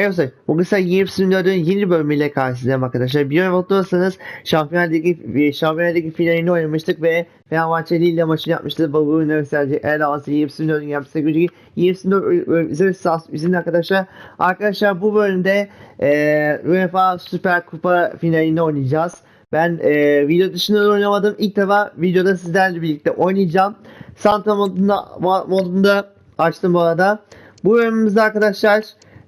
Merhaba, bugün size 24'ün yeni bölümüyle karşınızdayım arkadaşlar. Bir hatırlarsanız Şampiyonlar Ligi, Şampiyonlar Ligi finalini oynamıştık ve Fenerbahçe ile maçını yapmıştık. Babu Üniversitesi El Ağası 24'ün yaptığı gücü 24 bize sas bizim arkadaşlar. Arkadaşlar bu bölümde e, UEFA Süper Kupa finalini oynayacağız. Ben e, video dışında da oynamadım. İlk defa videoda sizlerle birlikte oynayacağım. Santa modunda, modunda açtım bu arada. Bu bölümümüzde arkadaşlar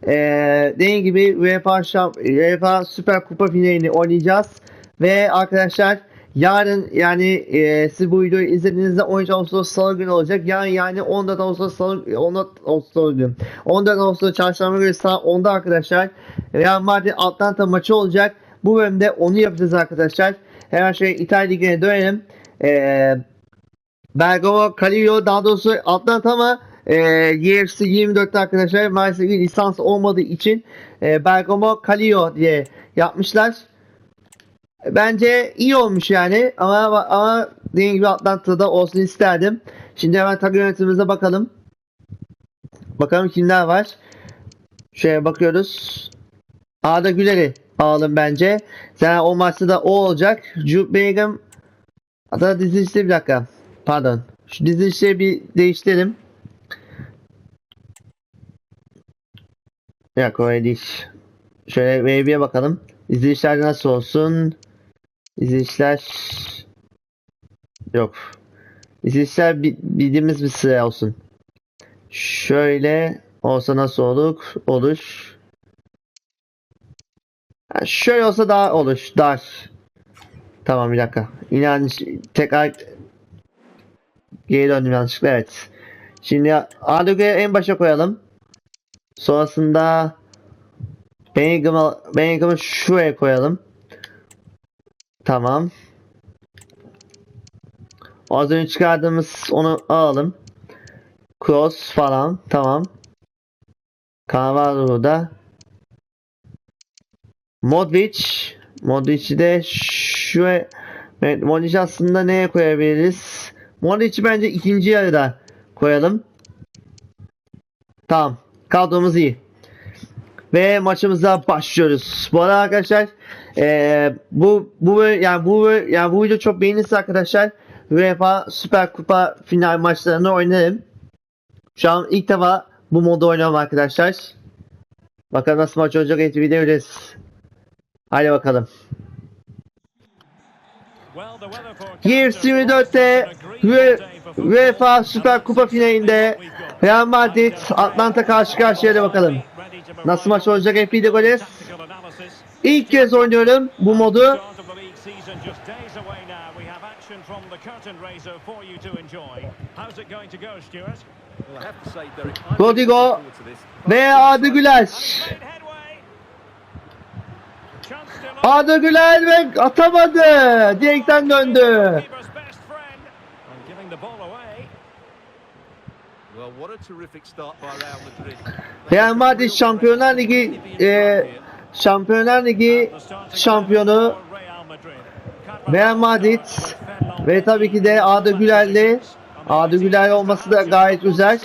ee, dediğim gibi UEFA, Şamp UEFA Süper Kupa finalini oynayacağız. Ve arkadaşlar yarın yani e, siz bu videoyu izlediğinizde 13 Ağustos Salı günü olacak. Yarın yani 14 Ağustos Salı 14 Ağustos günü. 14 Ağustos Çarşamba günü saat 10'da arkadaşlar Real Madrid Atlanta maçı olacak. Bu bölümde onu yapacağız arkadaşlar. Hemen şöyle İtalya Ligi'ne dönelim. Ee, Bergamo, Calio daha doğrusu Atlanta ama e, UFC 24'te arkadaşlar maalesef bir lisans olmadığı için e, Bergamo Calio diye yapmışlar. Bence iyi olmuş yani ama ama dediğim gibi Atlanta'da olsun isterdim. Şimdi hemen takım yönetimimize bakalım. Bakalım kimler var. Şöyle bakıyoruz. Arda Güler'i alalım bence. Zaten o maçta da o olacak. Jude Bellingham Hatta dizilişte bir dakika. Pardon. Şu dizilişleri bir değiştirelim. Dakika öyle değil. Şöyle Wave'ye bakalım. İzleyişler nasıl olsun? İzleyişler yok. İzleyişler bi- bildiğimiz bir sıra olsun. Şöyle olsa nasıl olur? Olur. Şöyle olsa daha olur. Dar. Tamam bir dakika. Yine yanlış tekrar geri döndüm yanlışlıkla evet. Şimdi Adoga'yı en başa koyalım. Sonrasında Bellingham'ı Bellingham'ı şuraya koyalım. Tamam. Az önce çıkardığımız onu alalım. Cross falan. Tamam. Cannavaro'da. Modric. Modric'i de şuraya Evet, Modric aslında neye koyabiliriz? Modric'i bence ikinci yarıda koyalım. Tamam. Kadromuz iyi. Ve maçımıza başlıyoruz. Bu arada arkadaşlar eee, bu bu yani bu yani bu video çok beğenirse arkadaşlar UEFA Süper Kupa final maçlarını oynarım. Şu an ilk defa bu modu oynuyorum arkadaşlar. Bakalım nasıl maç olacak hep video göreceğiz. Hadi bakalım. UFC 24'te Ue- UEFA Süper Kupa finalinde Real Madrid Atlanta karşı karşıya da bakalım. Nasıl maç olacak hep video göreceğiz. İlk kez oynuyorum bu modu. Rodrigo ve Arda Güler. Arda Güler ve atamadı. Direkten döndü. Well, what a terrific start by Real Madrid. Real Madrid Şampiyonlar Ligi e, Şampiyonlar Ligi şampiyonu Real Madrid ve tabii ki de Arda Güler'li Arda Güler olması da gayet güzel.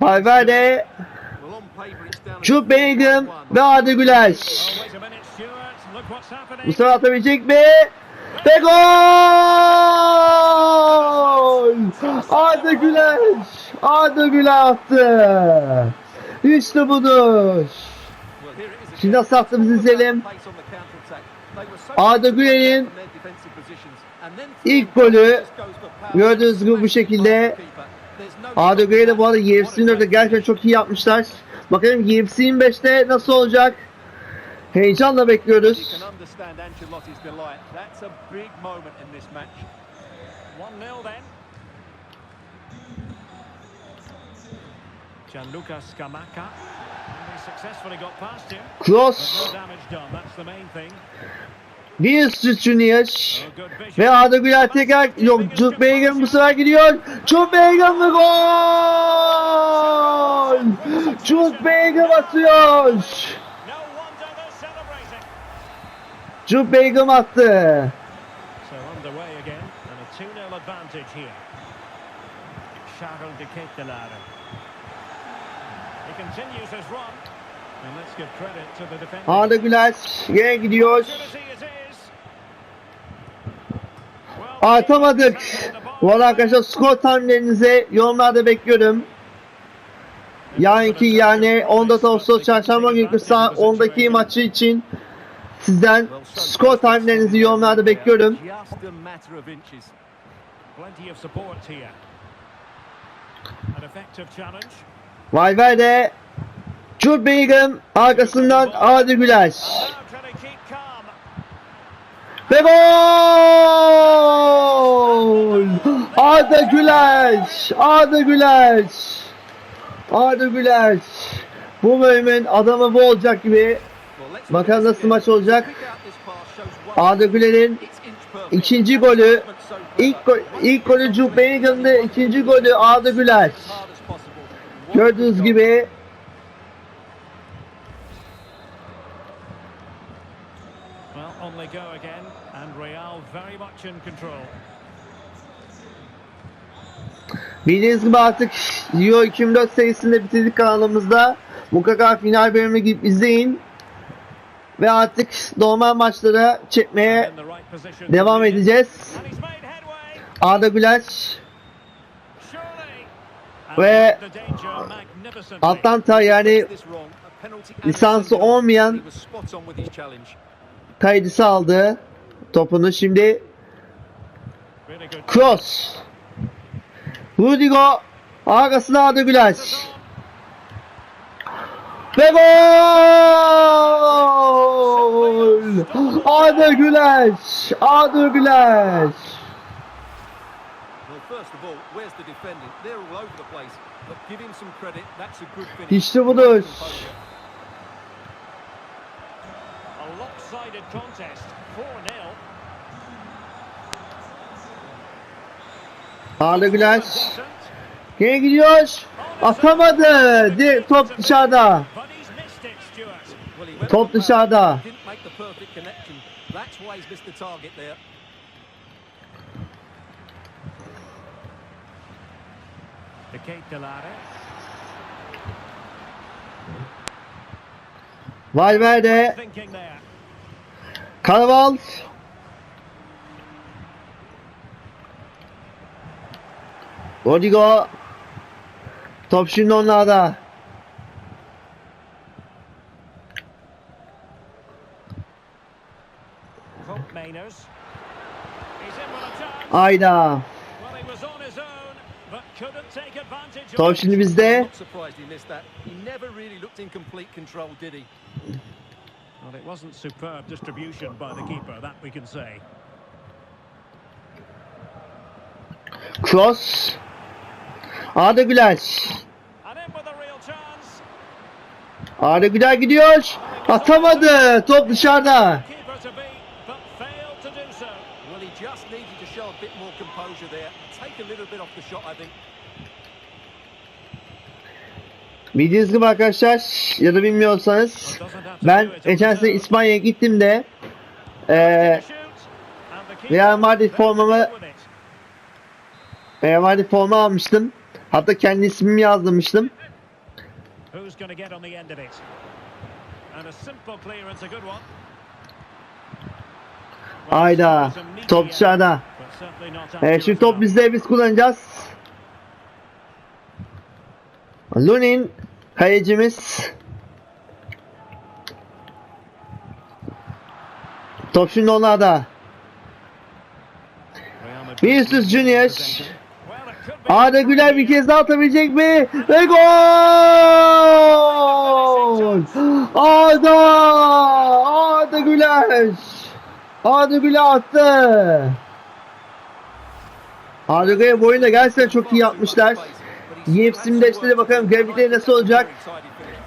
Valverde, Jude Bellingham ve Arda Güler. Bu sefer atabilecek mi? Ve gol! Arda Güler! Arda Güler attı. İşte budur. Şimdi nasıl attığımızı izleyelim. Arda Güler'in ilk golü gördüğünüz gibi bu şekilde Arda Güler'i de bu arada UFC 4'te gerçekten çok iyi yapmışlar. Bakalım UFC 25'te nasıl olacak? Heyecanla bekliyoruz. can understand Ancelotti's delight. That's a big moment in this match. 1-0 then. Gianluca Scamacca. Successfully got past him. Cross, thing. Vinicius Junior Oh, ve Arda Güler tekrar yok Jude Bellingham bu sefer gidiyor. Jude Bellingham ve gol! Jude Bellingham atıyor. To the defender. Arda Güler yine gidiyor. Atamadık. Bu arada arkadaşlar skor tahminlerinizi yorumlarda bekliyorum. Yarınki yani 14 Ağustos Çarşamba günkü saat 10'daki maçı için sizden skor tahminlerinizi yorumlarda bekliyorum. Challenge. Valverde, Jude Bellingham arkasından Arda Güler. Ve gol! Arda Güler! Arda Güler! Arda Güler! Bu bölümün adamı bu olacak gibi. Bakalım nasıl maç olacak. Arda Güler'in ikinci golü, ilk, go ilk golü Jude ikinci golü Arda Güler. Gördüğünüz gibi on they go again, and Real very much in control. Bildiğiniz gibi artık Euro 2004 serisinde bitirdik kanalımızda. Mutlaka final bölümünü gidip izleyin. Ve artık normal maçlara çekmeye devam edeceğiz. Arda Güler Ve. Atlanta yani lisansı olmayan kaydısı aldı topunu. Şimdi cross. Rudigo arkasına Arda Güler. Ve gol! Arda Güler! Arda Güler! İşte budur. A lopsided contest. 4-0. Arda Güler gene gidiyor. Atamadı. Di- Top dışarıda. But he's missed it, Stuart. Top dışarıda. Valverde. Carval. Rodrigo. Top şimdi onlarda. Hope Mainers. He's in with a chance. Ayda. Well, he was on his own, but couldn't take advantage of Top it. şimdi bizde. surprised he missed that. He never really looked in complete control, did he? Well, it wasn't superb distribution by the keeper, that we can say. Cross. Arda Güler. Arda Güler gidiyor. Atamadı. Top dışarıda. Keeper to beat, but failed to do so. Well, he just needed to show a bit more composure there. Take a little bit off the shot, I think. Bildiğiniz gibi arkadaşlar ya da bilmiyorsanız ben geçen sene İspanya'ya gittim de eee Real Madrid formamı Real Madrid forma almıştım. Hatta kendi ismimi yazdırmıştım. Ayda. Top dışarıda. Accurate şimdi top enough. bizde biz kullanacağız. Lunin kalecimiz. Top şimdi onlarda. Vinicius Junior. Arda Güler bir kez daha atabilecek mi? Ve gol! Arda! Arda Güler! Arda Güler attı. Güler bu oyunda gerçekten çok iyi yapmışlar. UFC 25'te de bakalım grafikleri nasıl olacak.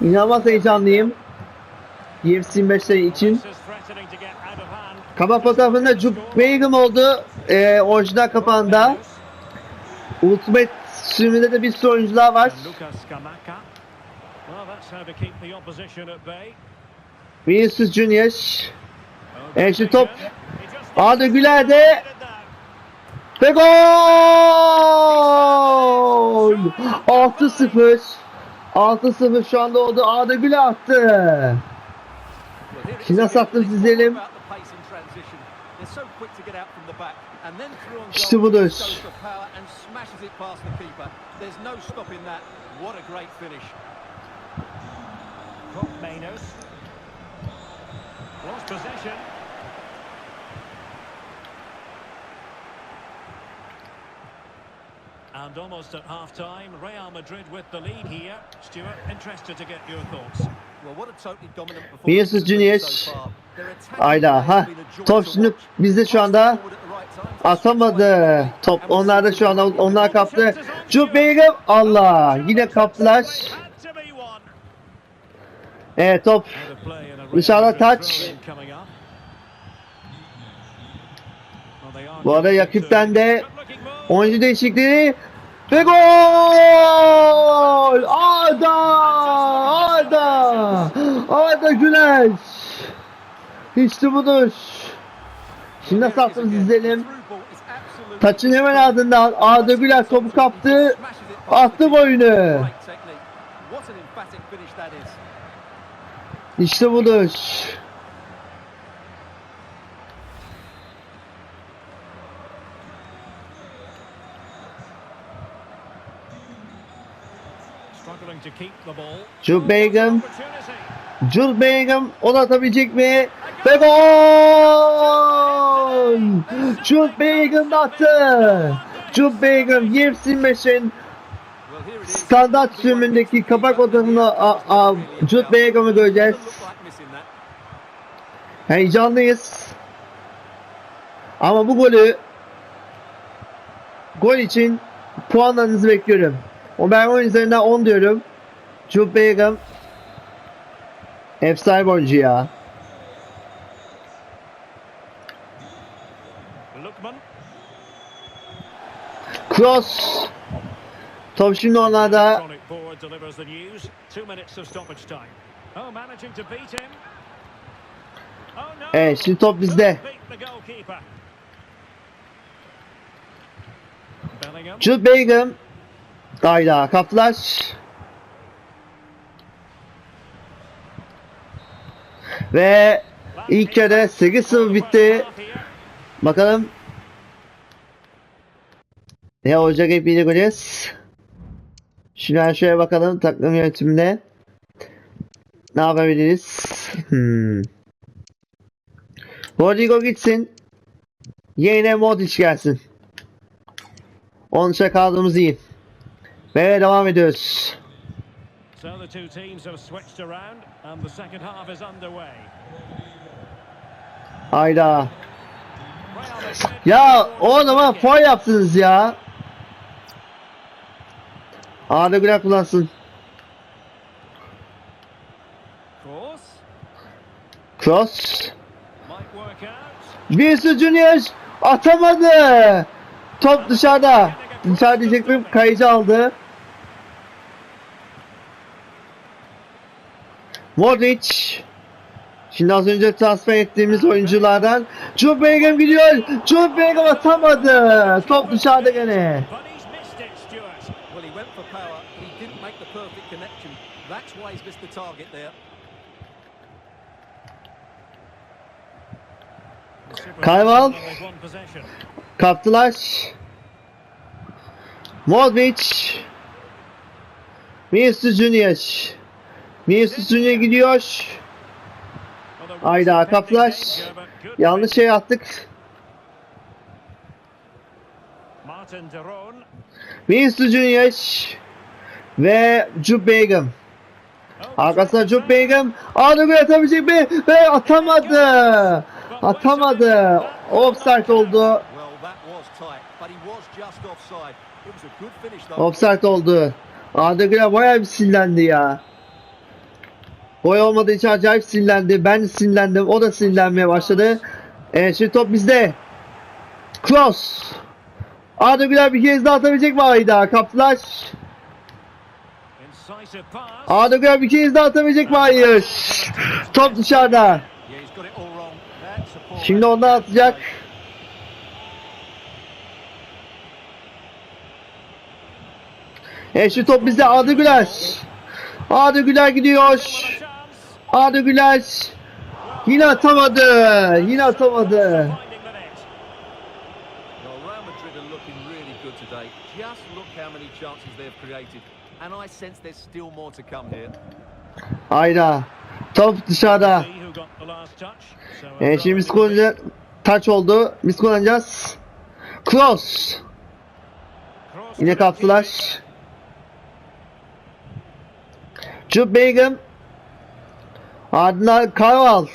İnanılmaz heyecanlıyım. UFC 25'leri için. Kaba fotoğrafında Jude Bellingham oldu. Ee, orijinal kapağında. Ultimate sürümünde de bir sürü oyuncular var. Vinicius Junior. Good top Arda Güler de. Ve gol! 6-0. 6-0 şu anda oldu. Arda Güler attı. Şimdi nasıl attım They sizlerim? talk about the pace in transition. They're so quick to get out from the back. And then through on İşte goal, budur. goes for power and smashes it past the keeper. There's no stopping that. What a great finish. Mainos. Lost possession. And almost at half-time, Real Madrid with the lead here. Stuart, interested to get your thoughts. Well, what a totally dominant performance Vinicius Junior. Ayda ha. Top to şimdi bizde şu anda atamadı. Top onlarda şu anda onlar kaptı. Jude Bellingham Allah yine kaptılar. Evet top Dışarıda are Bu arada to- de. Oyuncu değişikliği ve gol! Arda! Arda! Arda Güler! İşte budur. Şimdi nasıl attınız izleyelim. Taçın hemen ardından Arda Güler topu kaptı. Attı boyunu. İşte budur. Struggling to keep the ball. Jude Bellingham. Jude Bellingham onu atabilecek mi? Ve gol! Jude Bellingham attı. Jude Bellingham 25'in standart sürümündeki kapak a- Jude Bellingham'ı göreceğiz. Heyecanlıyız. Ama bu golü gol için puanlarınızı bekliyorum. O ben 10 üzerinden 10 diyorum. Jude Bellingham efsane oyuncu ya. Cross. Top şimdi onlarda. Oh. Oh. Evet şimdi top bizde. Jude Bellingham. Hayda kaptılar. Ve ilk yarı 8-0 bitti. Bakalım ne olacak hep birlikte göreceğiz. Şimdi şöyle bakalım takım yönetimine. Ne yapabiliriz? Hmm. Rodrigo gitsin. Yerine Modric gelsin. Onun için kaldığımız iyi. Ve devam ediyoruz. So the two teams have switched around and the second half is underway. Hayda. Ya o zaman foul yaptınız ya. Arda Güler kullansın. Cross. Vinicius Junior atamadı. Top dışarıda. Dışarı diyecektim. Kayıcı aldı. Modric. Şimdi az önce transfer ettiğimiz oyunculardan Jude Bellingham gidiyor. Jude Bellingham atamadı. Top dışarıda gene. Possession. Kaptılar. Modric. Vinicius Junior. Vinicius Junior gidiyor. Hayda good Yanlış şey attık. Vinicius Junior. Ve Jude Bellingham. Arkasına Jude Bellingham. Arda Güler atabilecek mi? Ve atamadı. Atamadı. Offside oldu. Offside oldu. Arda Güler bayağı bir sinirlendi ya. Boy olmadığı için acayip sinirlendi. Ben sinirlendim. O da sinirlenmeye başladı. E, şimdi top bizde. Cross. Arda Güler bir kez daha atabilecek mi Ayda? Kaptılar. Arda Güler bir kez daha atabilecek mi? Hayır. Top dışarıda. Şimdi ondan atacak. Ee, e şu top bizde Arda Güler. Arda Güler gidiyor. Arda Güler. Yine atamadı. Yine atamadı. Hayda. Top dışarıda. E şimdi biz kullanacağız. Taç oldu. Biz kullanacağız. Cross. Yine kaptılar. Jude Bellingham. Ardından Carval.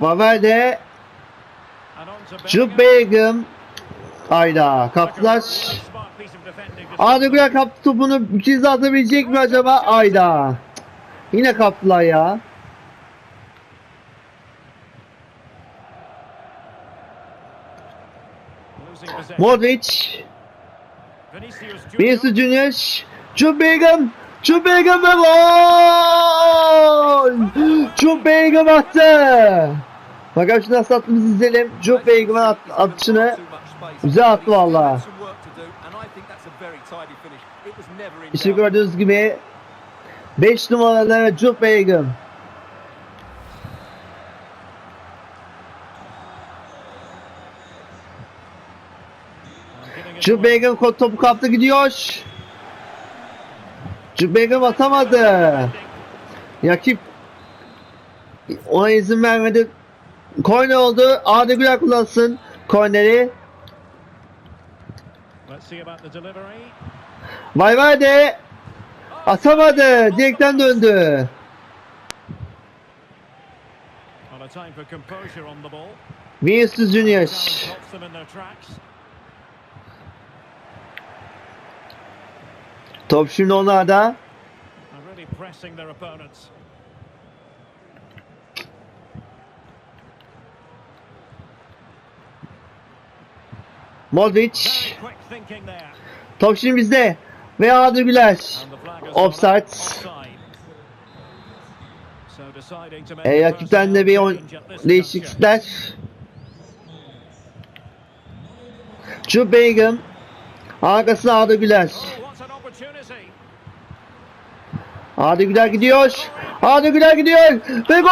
Valverde. Jude Bellingham. Hayda. Kaptılar. Güler kaptı topunu. Daha atabilecek mi acaba? Ayda. Yine kaptılar ya. Modric. Vinicius Junior. Jude Bellingham. Jude Bellingham gol! Jude Bellingham attı. Bakalım şimdi nasıl attığımızı izleyelim. Jude Bellingham'ın at, atışını güzel attı valla. İşte gördüğünüz gibi 5 numaralı Jude Bellingham. Jude. Bellingham topu kaptı gidiyor. Bellingham atamadı. Rakip ona izin vermedi. Korner oldu. Arda Güler kullansın korneri. The delivery. Valverde atamadı. Direkten döndü. On a time for composure on the ball. Vinicius Junior. Challenge helps them in their tracks. Top şimdi onlarda. Modric. Top şimdi bizde. Ve Arda Güler. Offside. E, rakipten de bir on, değişiklikler. Jude Bellingham. Arkasına Arda Güler. Oh, what an opportunity. Arda Güler gidiyor. Arda Güler gidiyor. Ve gol!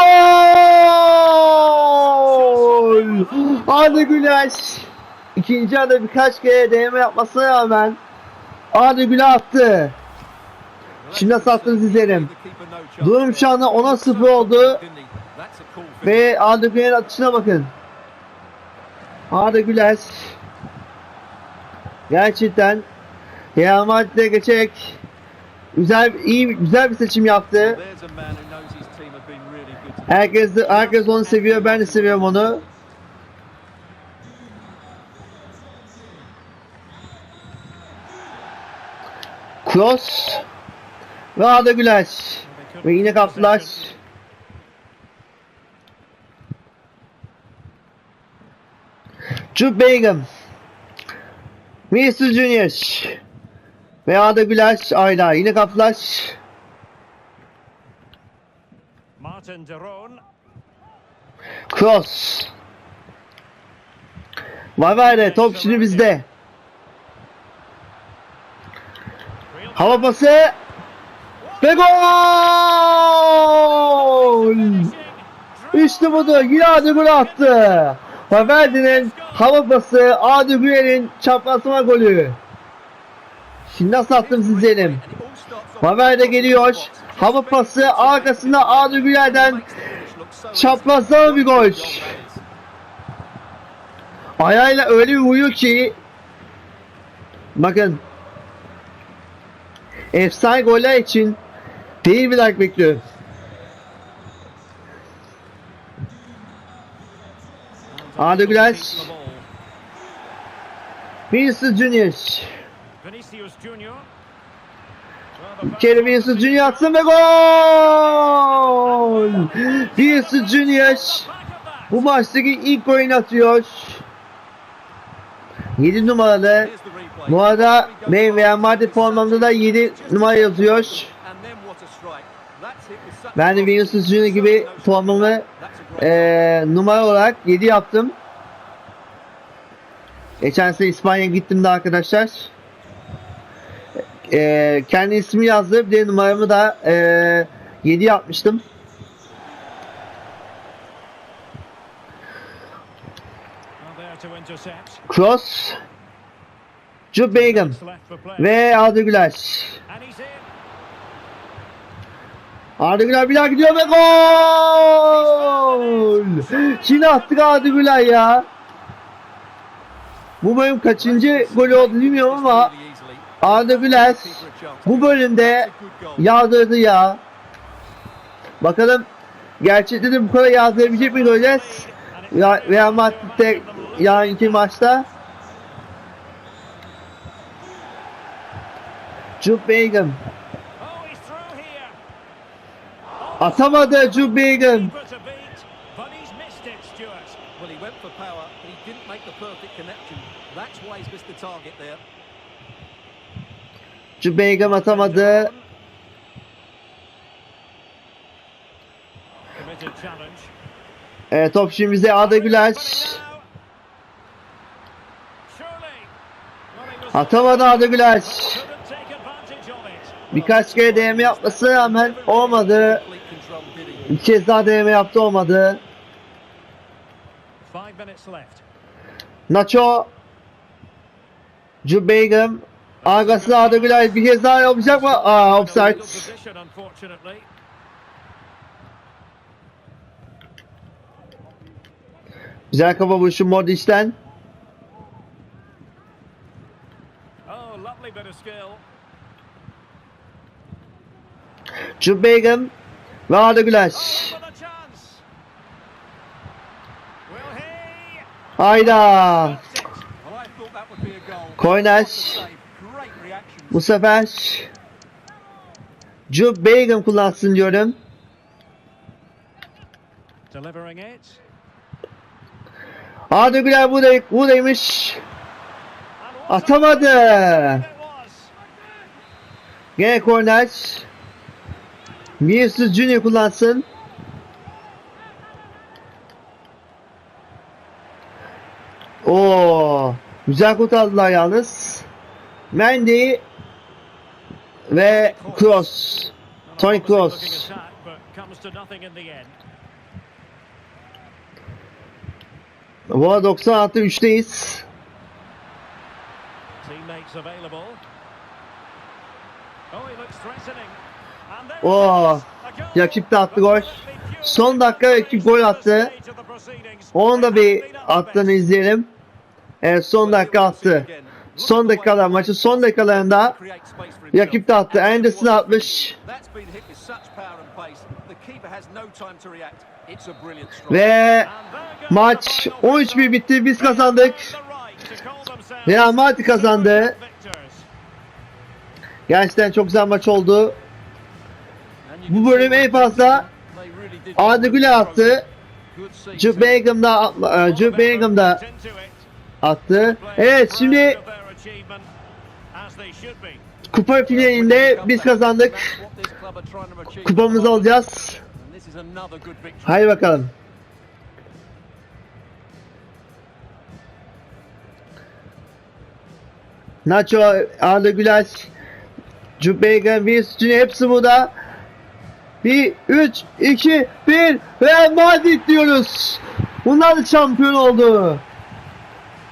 Arda Güler. İkinci yarıda birkaç kere deneme yapmasına rağmen Arda Güler attı. Şimdi nasıl attınız izleyelim. Durum şu anda 10'a 0 oldu. Ve Arda Güler'in atışına bakın. Arda Güler gerçekten Real Madrid'e geçerek güzel iyi güzel bir seçim yaptı. Herkes herkes onu seviyor. Ben de seviyorum onu. Cross ve Arda Güler. Ve yine kaptılar. Jude Bellingham. Vinicius Junior. Ve Arda Güler. Ayla yine kaptılar. Martin Deron. Cross. Valverde top şimdi bizde. Hava pası. Ve gol! İşte budur. Yine Arda Güler attı. Valverde'nin hava pası Arda Güler'in çaprazlama golü. Şimdi nasıl attım siz izleyelim. Valverde geliyor. Hava pası arkasında Arda Güler'den çaprazlama bir gol. Ayağıyla öyle bir vuruyor ki bakın efsane goller için değil bir like bekliyorum. Arda Güler. Vinicius Junior. Kerem Vinicius Junior atsın ve gol! Vinicius Junior bu maçtaki ilk oyun atıyor. 7 numaralı. Bu arada benim Real Madrid formamda da 7 numara yazıyor. Ben de Vinicius Junior gibi formamı eee, numara olarak 7 yaptım. Geçen sene İspanya'ya gittim de arkadaşlar. Ee, kendi ismi yazdı. Bir de numaramı da ee, 7 yapmıştım. Cross. Jude Bellingham. Ve Arda Güler. Arda Güler bir daha gidiyor ve gol! Şimdi attık Arda Güler ya. Bu benim kaçıncı golü oldu bilmiyorum ama. Arda Güler bu bölümde yağdırdı ya. Bakalım gerçekten de bu kadar yağdırabilecek mi göreceğiz. Real Madrid'de yarınki maçta. Jude Bellingham atamadı Jude Bellingham. That's why he's missed the target there. Bellingham atamadı. Evet, top şimdi bize Arda Güler. Atamadı Arda Güler. Birkaç kere deneme yapmasına rağmen olmadı. Bir kez daha deneme yaptı olmadı. Nacho. Jude Bellingham. Arkasına Arda Güler bir kez daha yapacak mı? Aa offside. Güzel kafa vuruşu Modric'ten. Oh. Jude Bellingham ve Arda Güler. Oh? Hayda. That's Bu sefer Jude Bellingham kullansın diyorum. Arda Güler burada, buradaymış. Atamadı. Gene korner. Vinicius Junior kullansın. Oo, güzel kurtardılar yalnız. Mendy ve Kroos. Looking Kroos. Bu arada 96 3'teyiz. Teammates available. Oh, goal. rakip de attı gol. Son dakika rakip gol attı. Onu da bir attığını izleyelim. Evet son dakika attı. Son dakikalar maçın son dakikalarında rakip de attı. Anderson atmış. Ve maç 13-1 bitti. Biz kazandık. Real Madrid kazandı. Gerçekten çok güzel maç oldu. Bu bölüm en fazla Arda Güler attı. Jude Bellingham da, e, attı. Evet şimdi kupa finalinde biz kazandık. Kupamızı alacağız. Haydi bakalım. Nacho, Arda Güler, Bellingham, Vinicius hepsi burada. 1, 3, 2, 1 Real Madrid diyoruz. Bunlar da şampiyon oldu.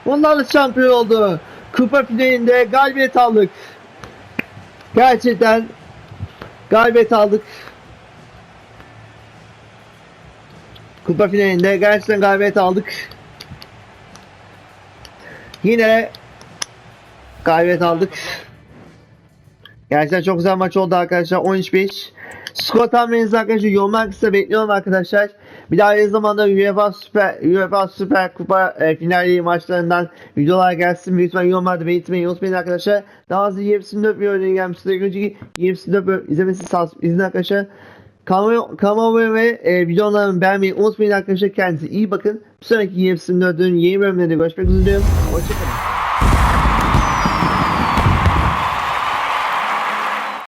Bunlar da şampiyon oldu. Kupa finalinde galibiyet aldık. Gerçekten galibiyet aldık. Kupa finalinde gerçekten galibiyet aldık. Yine galibiyet aldık. Gerçekten çok güzel maç oldu arkadaşlar. 13-5. Skor tahmininizi arkadaşlar yorumlar kısa bekliyorum arkadaşlar. Bir daha aynı zamanda UEFA Süper, UEFA Süper Kupa e, finali maçlarından videolar gelsin. Lütfen yorumlarda belirtmeyi unutmayın arkadaşlar. Daha hızlı 24 bir örneğin gelmiştir. Önceki 24 bölüm izlemesi sağ izin arkadaşlar. Kanalıma abone ve e, videolarımı beğenmeyi unutmayın arkadaşlar. Kendinize iyi bakın. Bir sonraki 24'ün yeni bölümlerinde görüşmek üzere. Hoşçakalın.